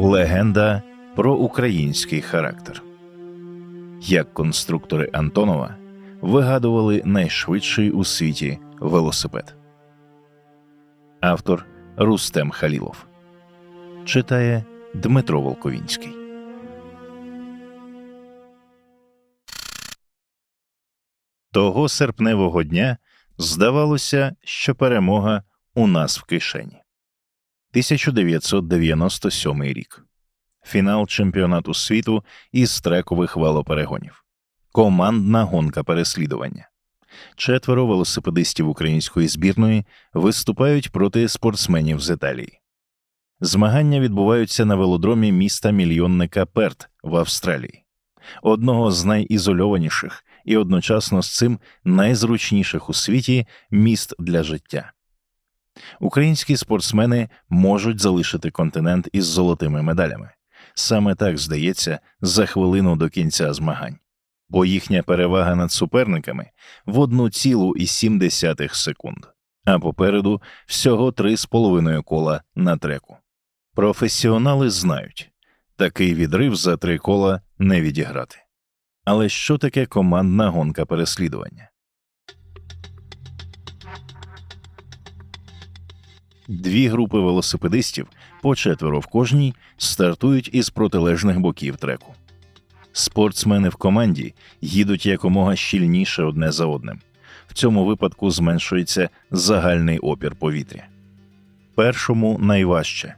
Легенда про український характер. Як конструктори Антонова вигадували найшвидший у світі велосипед. Автор Рустем Халілов читає Дмитро Волковінський. Того серпневого дня здавалося, що перемога у нас в кишені. 1997 рік. Фінал чемпіонату світу із трекових велоперегонів. Командна гонка переслідування. Четверо велосипедистів української збірної виступають проти спортсменів з Італії. Змагання відбуваються на велодромі міста мільйонника Перт в Австралії, одного з найізольованіших і одночасно з цим найзручніших у світі міст для життя. Українські спортсмени можуть залишити континент із золотими медалями. Саме так здається за хвилину до кінця змагань, бо їхня перевага над суперниками в 1,7 секунд, а попереду всього 3,5 кола на треку. Професіонали знають такий відрив за три кола не відіграти. Але що таке командна гонка переслідування? Дві групи велосипедистів, по четверо в кожній, стартують із протилежних боків треку. Спортсмени в команді їдуть якомога щільніше одне за одним. В цьому випадку зменшується загальний опір повітря. Першому найважче.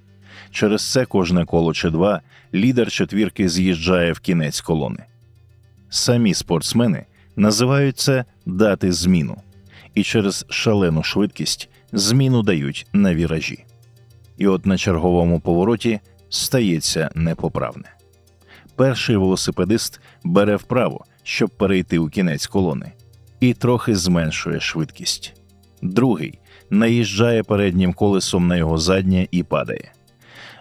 Через це кожне коло чи два лідер четвірки з'їжджає в кінець колони. Самі спортсмени називають це дати зміну, і через шалену швидкість зміну дають на віражі. І от на черговому повороті стається непоправне. Перший велосипедист бере вправо, щоб перейти у кінець колони, і трохи зменшує швидкість. Другий наїжджає переднім колесом на його заднє і падає.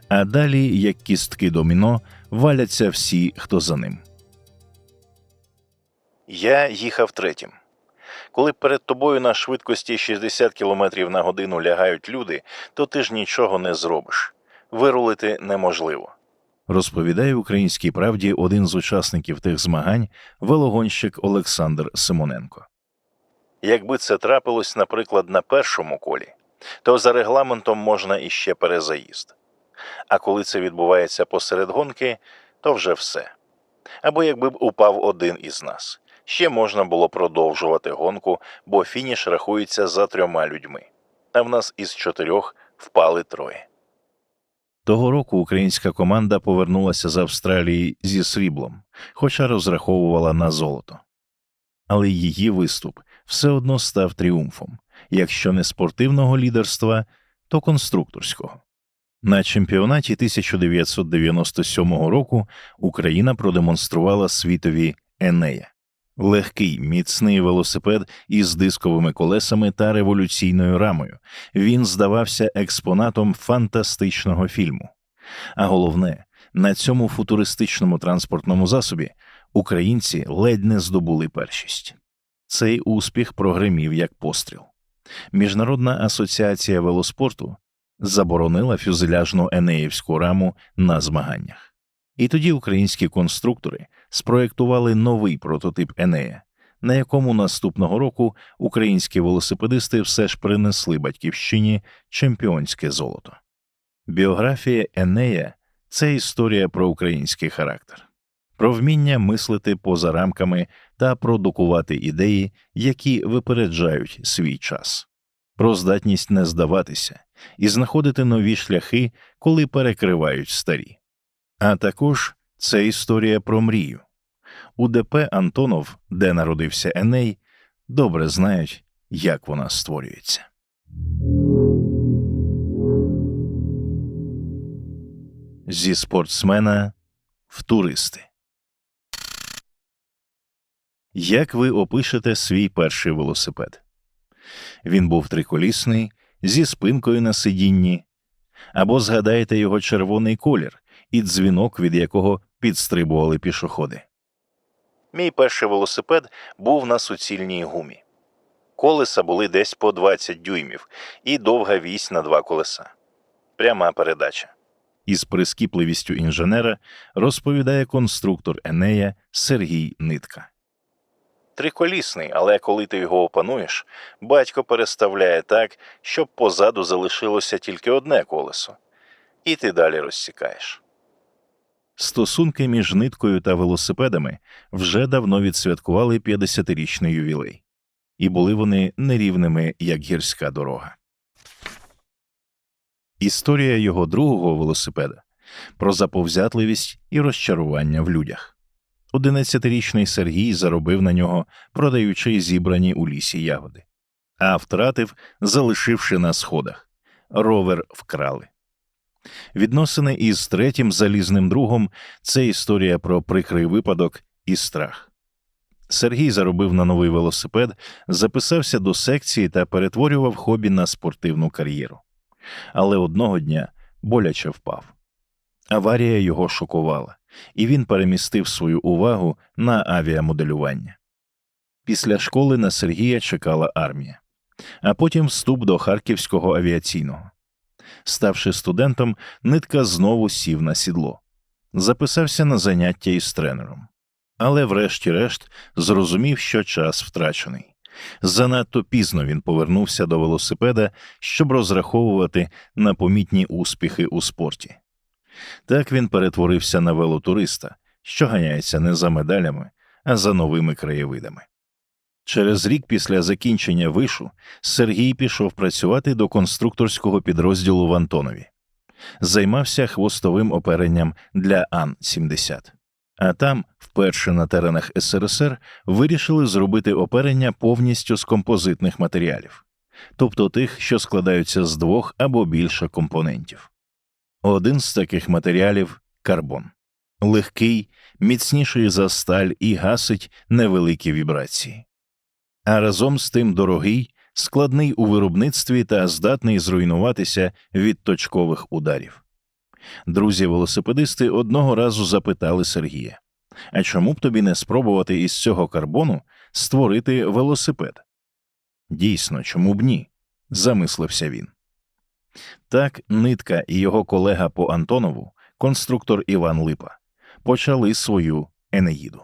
А далі, як кістки доміно, валяться всі, хто за ним. Я їхав третім. Коли перед тобою на швидкості 60 км на годину лягають люди, то ти ж нічого не зробиш. Вирулити неможливо. Розповідає українській правді один з учасників тих змагань, велогонщик Олександр Симоненко. Якби це трапилось, наприклад, на першому колі, то за регламентом можна іще перезаїзд. А коли це відбувається посеред гонки, то вже все. Або якби б упав один із нас ще можна було продовжувати гонку, бо фініш рахується за трьома людьми. А в нас із чотирьох впали троє. Того року українська команда повернулася з Австралії зі сріблом, хоча розраховувала на золото. Але її виступ все одно став тріумфом якщо не спортивного лідерства, то конструкторського. На чемпіонаті 1997 року Україна продемонструвала світові Енея Легкий, міцний велосипед із дисковими колесами та революційною рамою. Він здавався експонатом фантастичного фільму. А головне, на цьому футуристичному транспортному засобі українці ледь не здобули першість. Цей успіх прогримів як постріл. Міжнародна асоціація велоспорту заборонила фюзеляжну енеївську раму на змаганнях. І тоді українські конструктори спроєктували новий прототип Енея, на якому наступного року українські велосипедисти все ж принесли батьківщині чемпіонське золото. Біографія Енея це історія про український характер, про вміння мислити поза рамками та продукувати ідеї, які випереджають свій час, про здатність не здаватися і знаходити нові шляхи, коли перекривають старі. А також це історія про мрію. У ДП Антонов, де народився Еней, добре знають, як вона створюється. Зі спортсмена в туристи. Як ви опишете свій перший велосипед? Він був триколісний, зі спинкою на сидінні, або згадаєте його червоний колір, і дзвінок, від якого підстрибували пішоходи. Мій перший велосипед був на суцільній гумі. Колеса були десь по 20 дюймів і довга вісь на два колеса. Пряма передача. із прискіпливістю інженера розповідає конструктор Енея Сергій Нитка. Триколісний, але коли ти його опануєш, батько переставляє так, щоб позаду залишилося тільки одне колесо, і ти далі розсікаєш. Стосунки між ниткою та велосипедами вже давно відсвяткували 50-річний ювілей, і були вони нерівними, як гірська дорога. Історія його другого велосипеда про заповзятливість і розчарування в людях. Одинадцятирічний Сергій заробив на нього, продаючи зібрані у лісі ягоди, а втратив, залишивши на сходах. Ровер вкрали. Відносини із третім залізним другом це історія про прикрий випадок і страх. Сергій заробив на новий велосипед, записався до секції та перетворював хобі на спортивну кар'єру. Але одного дня боляче впав. Аварія його шокувала, і він перемістив свою увагу на авіамоделювання. Після школи на Сергія чекала армія, а потім вступ до Харківського авіаційного. Ставши студентом, нитка знову сів на сідло, записався на заняття із тренером. Але, врешті-решт, зрозумів, що час втрачений. Занадто пізно він повернувся до велосипеда, щоб розраховувати на помітні успіхи у спорті. Так він перетворився на велотуриста, що ганяється не за медалями, а за новими краєвидами. Через рік після закінчення вишу Сергій пішов працювати до конструкторського підрозділу в Антонові, займався хвостовим оперенням для Ан-70. А там, вперше на теренах СРСР, вирішили зробити оперення повністю з композитних матеріалів, тобто тих, що складаються з двох або більше компонентів. Один з таких матеріалів карбон легкий, міцніший за сталь і гасить невеликі вібрації. А разом з тим дорогий, складний у виробництві та здатний зруйнуватися від точкових ударів. Друзі-велосипедисти одного разу запитали Сергія: А чому б тобі не спробувати із цього карбону створити велосипед? Дійсно, чому б ні? замислився він. Так нитка і його колега по Антонову, конструктор Іван Липа, почали свою Енеїду.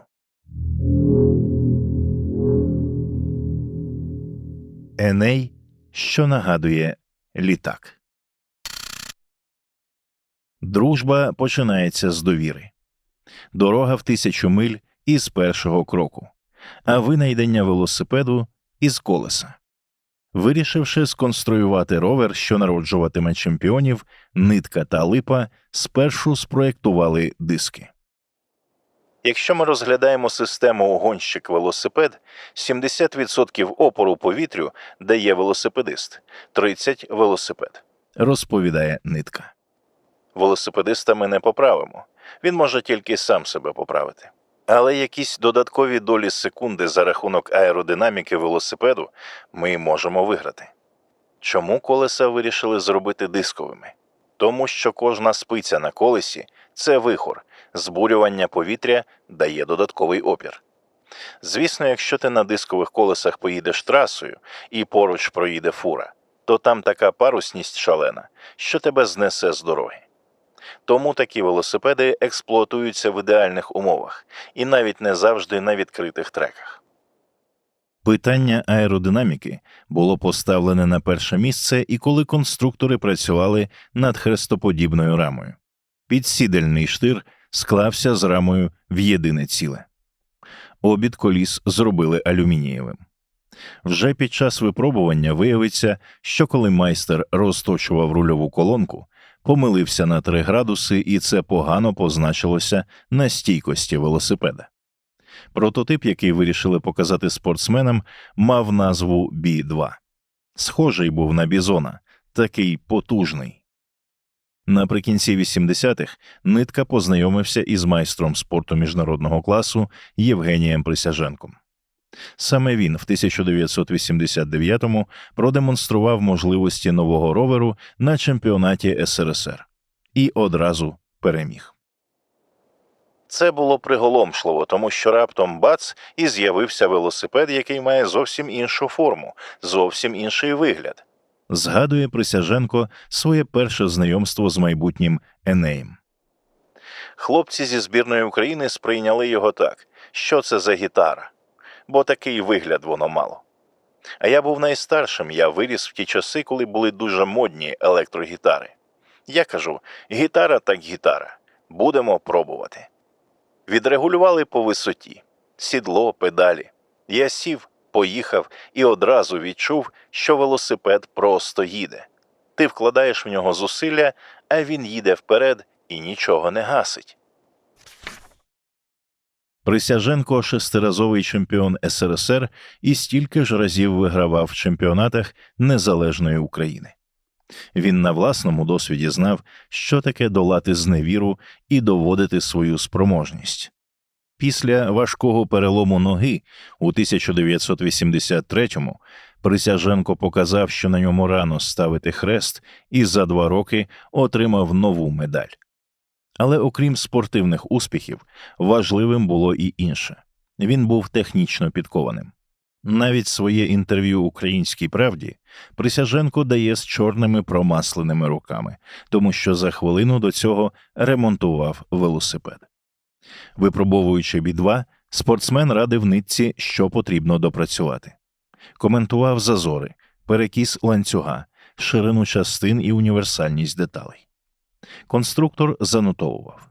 Еней, що нагадує літак. Дружба починається з довіри. Дорога в тисячу миль із першого кроку, а винайдення велосипеду із колеса. Вирішивши сконструювати ровер, що народжуватиме чемпіонів, нитка та липа спершу спроєктували диски. Якщо ми розглядаємо систему гонщик велосипед, 70% опору повітрю дає велосипедист, 30 велосипед, розповідає нитка. Велосипедиста ми не поправимо. Він може тільки сам себе поправити. Але якісь додаткові долі секунди за рахунок аеродинаміки велосипеду ми можемо виграти. Чому колеса вирішили зробити дисковими? Тому що кожна спиця на колесі це вихор, збурювання повітря дає додатковий опір. Звісно, якщо ти на дискових колесах поїдеш трасою і поруч проїде фура, то там така парусність шалена, що тебе знесе з дороги. Тому такі велосипеди експлуатуються в ідеальних умовах і навіть не завжди на відкритих треках. Питання аеродинаміки було поставлене на перше місце і коли конструктори працювали над хрестоподібною рамою. Підсідельний штир склався з рамою в єдине ціле. Обід коліс зробили алюмінієвим. Вже під час випробування виявиться, що коли майстер розточував рульову колонку, помилився на 3 градуси, і це погано позначилося на стійкості велосипеда. Прототип, який вирішили показати спортсменам, мав назву Бі-2. Схожий був на бізона, такий потужний. Наприкінці 80-х нитка познайомився із майстром спорту міжнародного класу Євгенієм Присяженком. Саме він в 1989-му продемонстрував можливості нового роверу на чемпіонаті СРСР і одразу переміг. Це було приголомшливо, тому що раптом бац і з'явився велосипед, який має зовсім іншу форму, зовсім інший вигляд. Згадує Присяженко своє перше знайомство з майбутнім Енеєм. Хлопці зі збірної України сприйняли його так, що це за гітара, бо такий вигляд воно мало. А я був найстаршим, я виріс в ті часи, коли були дуже модні електрогітари. Я кажу: гітара так гітара, будемо пробувати. Відрегулювали по висоті, сідло, педалі. Я сів, поїхав і одразу відчув, що велосипед просто їде. Ти вкладаєш в нього зусилля, а він їде вперед і нічого не гасить. Присяженко шестиразовий чемпіон СРСР і стільки ж разів вигравав в чемпіонатах Незалежної України. Він на власному досвіді знав, що таке долати зневіру і доводити свою спроможність. Після важкого перелому ноги у 1983-му Присяженко показав, що на ньому рано ставити хрест, і за два роки отримав нову медаль. Але окрім спортивних успіхів, важливим було і інше він був технічно підкованим. Навіть своє інтерв'ю Українській правді Присяженко дає з чорними промасленими руками, тому що за хвилину до цього ремонтував велосипед. Випробовуючи бі-2, спортсмен радив нитці, що потрібно допрацювати. Коментував зазори, перекіс ланцюга, ширину частин і універсальність деталей. Конструктор занотовував.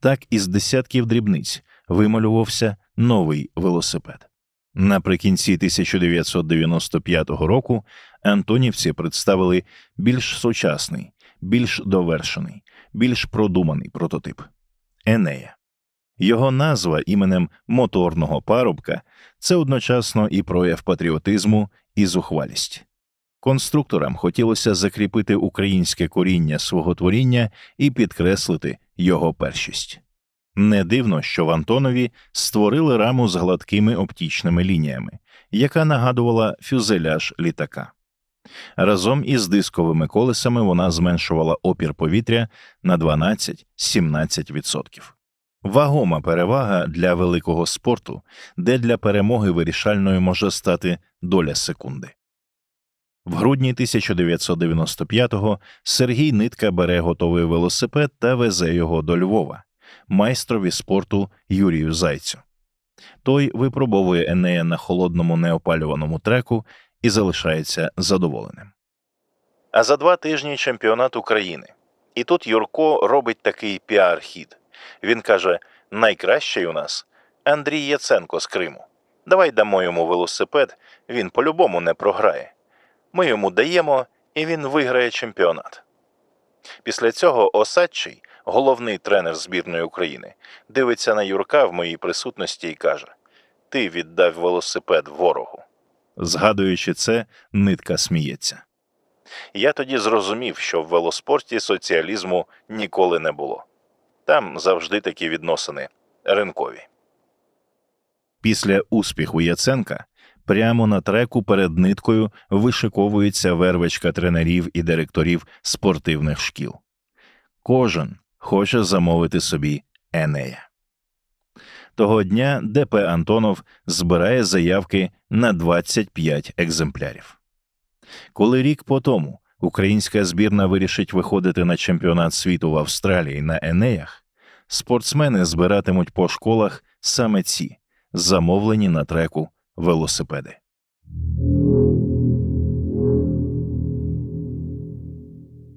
Так із десятків дрібниць вималювався новий велосипед. Наприкінці 1995 року антонівці представили більш сучасний, більш довершений, більш продуманий прототип Енея. Його назва іменем моторного парубка це одночасно і прояв патріотизму і зухвалість. Конструкторам хотілося закріпити українське коріння свого творіння і підкреслити його першість. Не дивно, що в Антонові створили раму з гладкими оптічними лініями, яка нагадувала фюзеляж літака. Разом із дисковими колесами вона зменшувала опір повітря на 12-17%. Вагома перевага для великого спорту, де для перемоги вирішальною може стати доля секунди. В грудні 1995-го Сергій Нитка бере готовий велосипед та везе його до Львова, майстрові спорту Юрію Зайцю. Той випробовує Енея на холодному неопалюваному треку і залишається задоволеним. А за два тижні чемпіонат України. І тут Юрко робить такий піар-хід. Він каже: найкращий у нас Андрій Яценко з Криму. Давай дамо йому велосипед, він по-любому не програє. Ми йому даємо, і він виграє чемпіонат. Після цього Осадчий, головний тренер збірної України, дивиться на Юрка в моїй присутності і каже: Ти віддав велосипед ворогу. Згадуючи це, нитка сміється. Я тоді зрозумів, що в велоспорті соціалізму ніколи не було. Там завжди такі відносини ринкові. Після успіху Яценка прямо на треку перед ниткою вишиковується вервичка тренерів і директорів спортивних шкіл. Кожен хоче замовити собі Енея. Того дня ДП Антонов збирає заявки на 25 екземплярів. Коли рік по тому українська збірна вирішить виходити на чемпіонат світу в Австралії на Енеях, спортсмени збиратимуть по школах саме ці замовлені на треку велосипеди.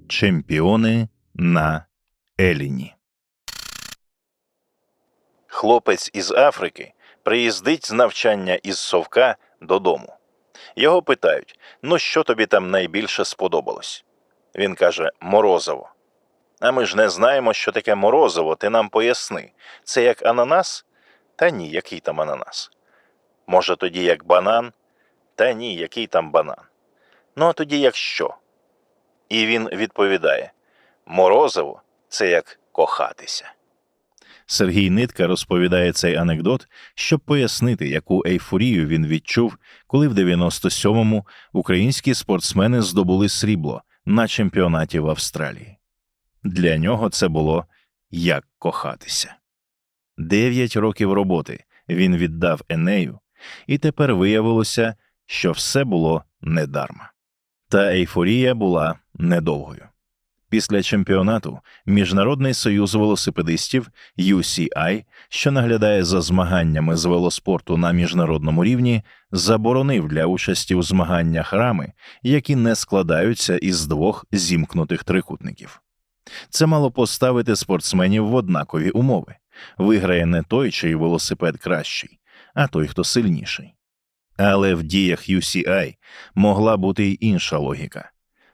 Чемпіони на Еліні. Хлопець із Африки приїздить з навчання із совка додому. Його питають: ну що тобі там найбільше сподобалось? Він каже Морозово. А ми ж не знаємо, що таке морозиво, ти нам поясни. Це як ананас? Та ні, який там ананас. Може, тоді як банан? Та ні, який там банан. Ну, а тоді як що? І він відповідає Морозиво це як кохатися. Сергій Нитка розповідає цей анекдот, щоб пояснити, яку ейфорію він відчув, коли в 97-му українські спортсмени здобули срібло на чемпіонаті в Австралії. Для нього це було як кохатися. Дев'ять років роботи він віддав Енею, і тепер виявилося, що все було недарма. Та ейфорія була недовгою. Після чемпіонату Міжнародний союз велосипедистів UCI, що наглядає за змаганнями з велоспорту на міжнародному рівні, заборонив для участі у змаганнях рами, які не складаються із двох зімкнутих трикутників. Це мало поставити спортсменів в однакові умови. Виграє не той, чий велосипед кращий, а той, хто сильніший. Але в діях UCI могла бути й інша логіка.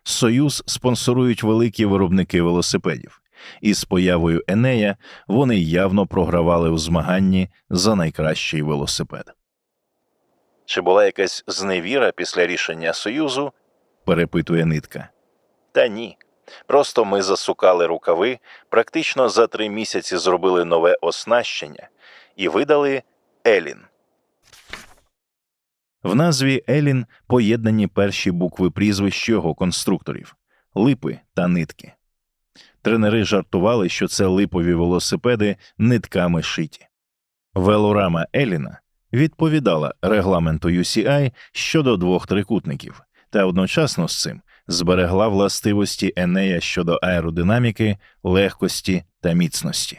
Союз спонсорують великі виробники велосипедів, і з появою Енея вони явно програвали у змаганні за найкращий велосипед. Чи була якась зневіра після рішення Союзу? перепитує нитка. Та ні. Просто ми засукали рукави, практично за три місяці зробили нове оснащення і видали Елін. В назві Елін поєднані перші букви прізвищ його конструкторів липи та нитки. Тренери жартували, що це липові велосипеди нитками шиті. Велорама Еліна відповідала регламенту UCI щодо двох трикутників, та одночасно з цим зберегла властивості Енея щодо аеродинаміки, легкості та міцності.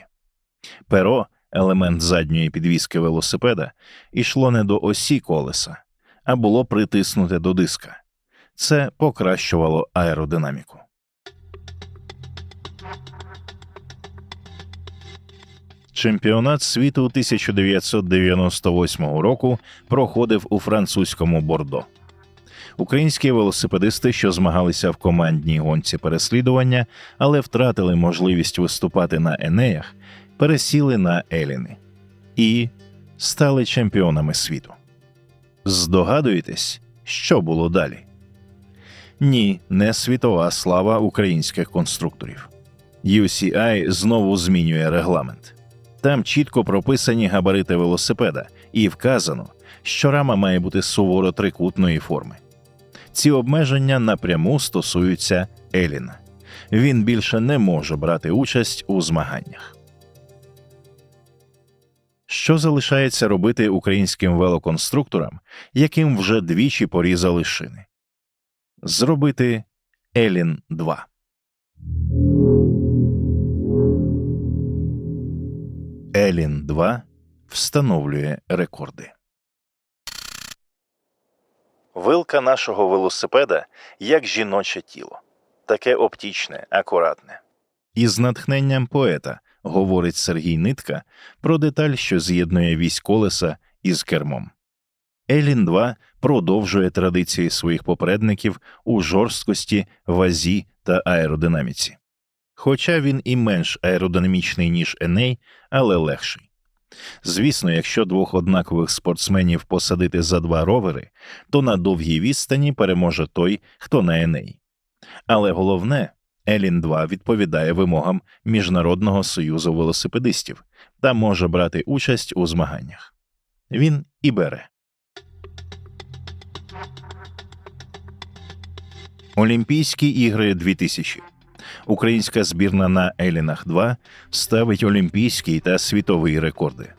Перо, елемент задньої підвіски велосипеда, йшло не до осі колеса, а було притиснуте до диска. Це покращувало аеродинаміку. Чемпіонат світу 1998 року проходив у французькому Бордо. Українські велосипедисти, що змагалися в командній гонці переслідування, але втратили можливість виступати на Енеях, пересіли на Еліни і стали чемпіонами світу. Здогадуєтесь, що було далі? Ні, не світова слава українських конструкторів. UCI знову змінює регламент. Там чітко прописані габарити велосипеда, і вказано, що рама має бути суворо трикутної форми. Ці обмеження напряму стосуються Еліна. Він більше не може брати участь у змаганнях. Що залишається робити українським велоконструкторам, яким вже двічі порізали шини? Зробити Елін 2 Елін 2 встановлює рекорди. Вилка нашого велосипеда як жіноче тіло, таке оптічне, акуратне. Із натхненням поета говорить Сергій Нитка про деталь, що з'єднує вісь колеса із кермом. Елін 2 продовжує традиції своїх попередників у жорсткості, вазі та аеродинаміці. Хоча він і менш аеродинамічний, ніж Еней, але легший. Звісно, якщо двох однакових спортсменів посадити за два ровери, то на довгій відстані переможе той, хто на Еней. Але головне, Елін 2 відповідає вимогам Міжнародного союзу велосипедистів та може брати участь у змаганнях. Він і бере. Олімпійські ігри 2000 Українська збірна на Елінах 2 ставить олімпійський та світовий рекорди.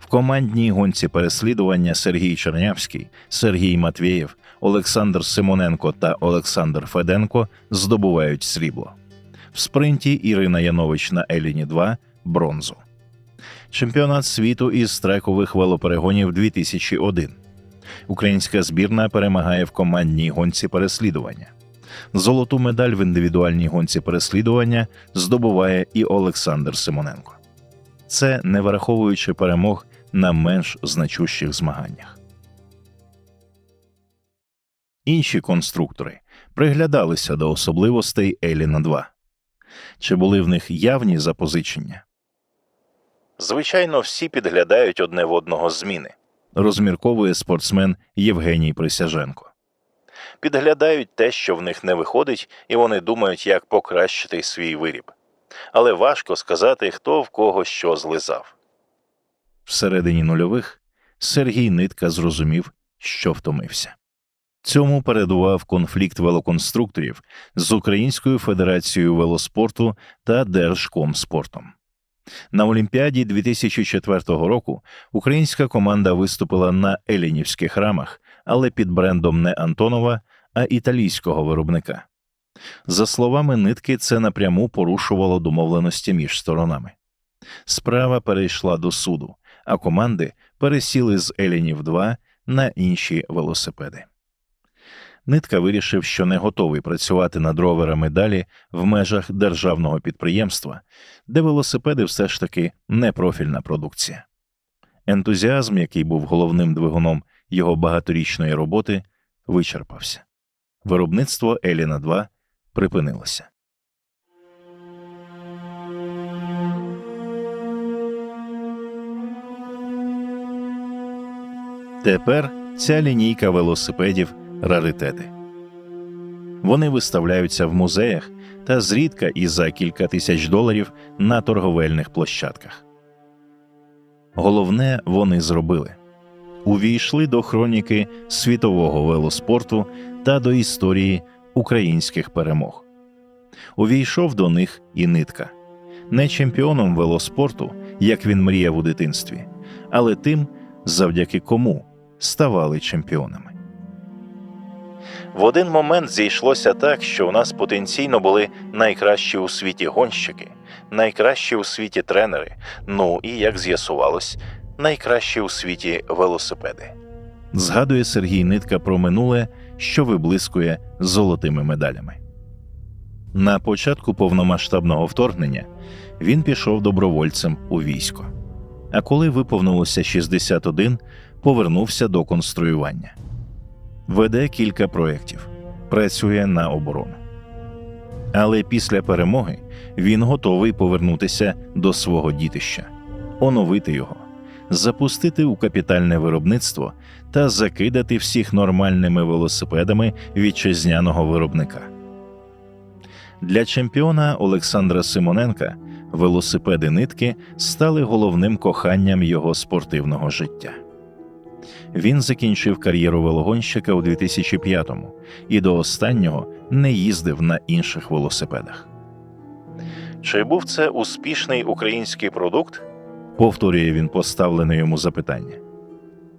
В командній гонці переслідування Сергій Чернявський, Сергій Матвєєв, Олександр Симоненко та Олександр Феденко здобувають срібло. В спринті Ірина Янович на Еліні 2 бронзу. Чемпіонат світу із трекових велоперегонів 2001. Українська збірна перемагає в командній гонці переслідування. Золоту медаль в індивідуальній гонці переслідування здобуває і Олександр Симоненко. Це не враховуючи перемог на менш значущих змаганнях. Інші конструктори приглядалися до особливостей Еліна 2. Чи були в них явні запозичення? Звичайно, всі підглядають одне в одного зміни, розмірковує спортсмен Євгеній Присяженко. Підглядають те, що в них не виходить, і вони думають, як покращити свій виріб. Але важко сказати, хто в кого що злизав. Всередині нульових Сергій Нитка зрозумів, що втомився. Цьому передував конфлікт велоконструкторів з Українською федерацією велоспорту та Держкомспортом. На Олімпіаді 2004 року українська команда виступила на Елінівських рамах, але під брендом не Антонова, а італійського виробника. За словами нитки, це напряму порушувало домовленості між сторонами. Справа перейшла до суду, а команди пересіли з Елінів 2 на інші велосипеди. Нитка вирішив, що не готовий працювати над роверами далі в межах державного підприємства, де велосипеди все ж таки не профільна продукція. Ентузіазм, який був головним двигуном його багаторічної роботи, вичерпався. Виробництво Еліна 2 припинилося. Тепер ця лінійка велосипедів раритети. Вони виставляються в музеях та зрідка і за кілька тисяч доларів на торговельних площадках. Головне вони зробили увійшли до хроніки світового велоспорту та до історії українських перемог. Увійшов до них і нитка не чемпіоном велоспорту, як він мріяв у дитинстві, але тим, завдяки кому ставали чемпіонами. В один момент зійшлося так, що у нас потенційно були найкращі у світі гонщики, найкращі у світі тренери, ну і, як з'ясувалось, найкращі у світі велосипеди. Згадує Сергій Нитка про минуле, що виблискує золотими медалями. На початку повномасштабного вторгнення він пішов добровольцем у військо. А коли виповнилося 61, повернувся до конструювання. Веде кілька проєктів, працює на оборону. Але після перемоги він готовий повернутися до свого дітища, оновити його, запустити у капітальне виробництво та закидати всіх нормальними велосипедами вітчизняного виробника. Для чемпіона Олександра Симоненка велосипеди нитки стали головним коханням його спортивного життя. Він закінчив кар'єру велогонщика у 2005-му і до останнього не їздив на інших велосипедах. Чи був це успішний український продукт? повторює він поставлене йому запитання.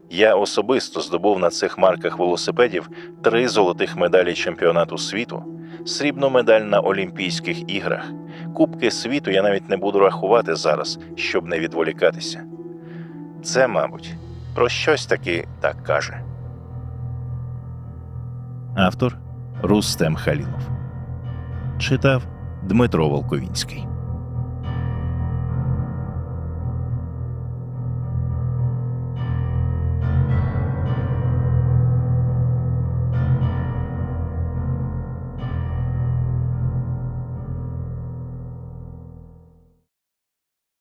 Я особисто здобув на цих марках велосипедів три золотих медалі чемпіонату світу, срібну медаль на Олімпійських іграх. Кубки світу я навіть не буду рахувати зараз, щоб не відволікатися. Це, мабуть, про щось таки так каже. Автор Рустем Халілов читав Дмитро Волковінський.